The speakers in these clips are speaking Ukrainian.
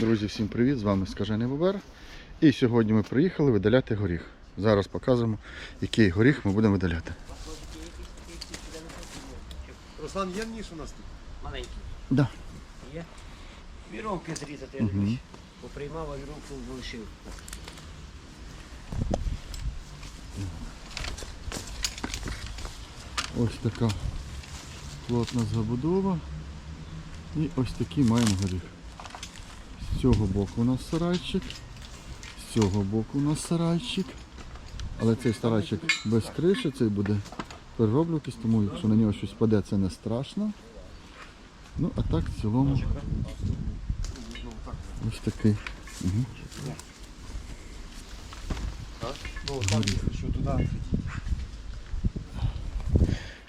Друзі, всім привіт! З вами Скажений Бобер. І сьогодні ми приїхали видаляти горіх. Зараз показуємо, який горіх ми будемо видаляти. Руслан, є ніж у нас тут? Маленький. Да. Є. Віровки зрізати mm Поприймав, а віровку залишив. Ось така плотна забудова. І ось такий маємо горіх. З цього боку у нас сарайчик. З цього боку у нас сарайчик. Але цей сарайчик без криші, цей буде перероблюватись, тому якщо на нього щось паде, це не страшно. Ну а так в цілому ось такий. Угу.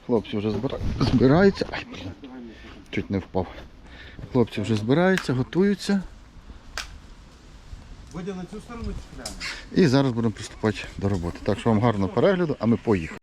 Хлопці вже збира... збираються. Ай, чуть не впав. Хлопці вже збираються, готуються. Водя на цю сторону чи? І зараз будемо приступати до роботи. Так що вам гарного перегляду, а ми поїхали.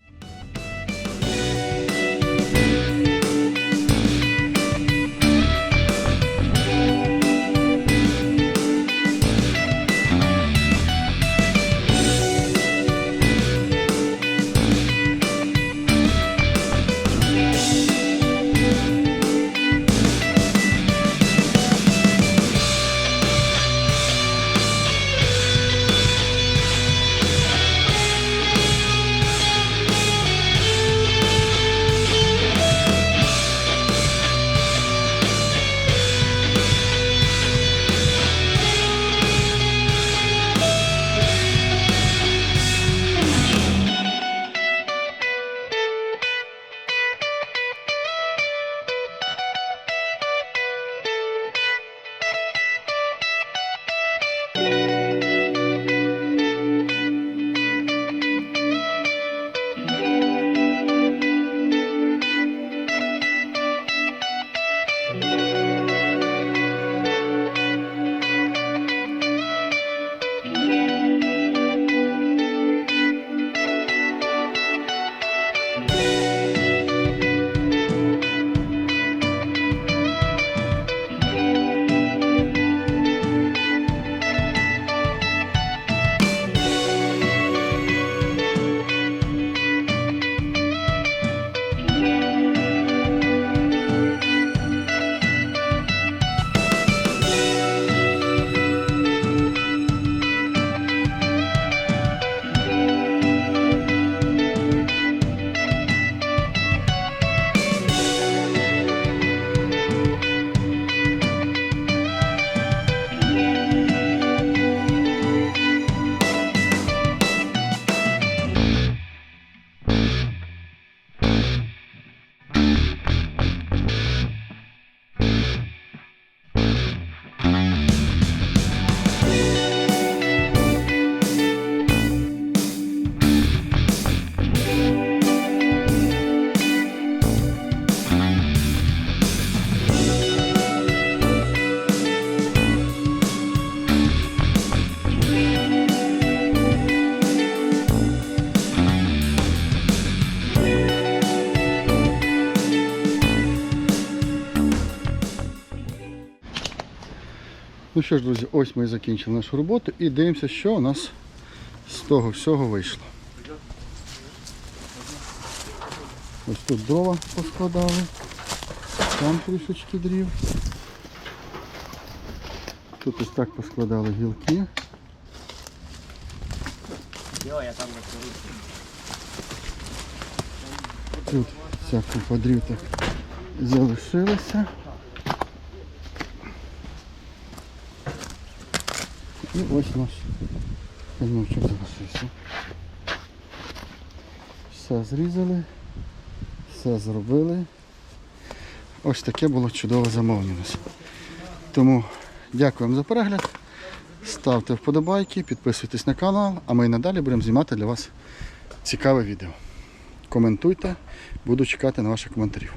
Ну що ж, друзі, ось ми і закінчили нашу роботу і дивимося, що у нас з того всього вийшло. Ось тут дрова поскладали, там трішечки дрів. Тут ось так поскладали гілки. Тут вся купа дрів так залишилася. І ось наш пеньочок залишився. Все зрізали, все зробили. Ось таке було чудове замовлення. Тому дякуємо за перегляд. Ставте вподобайки, підписуйтесь на канал, а ми і надалі будемо знімати для вас цікаве відео. Коментуйте, буду чекати на ваші коментарі.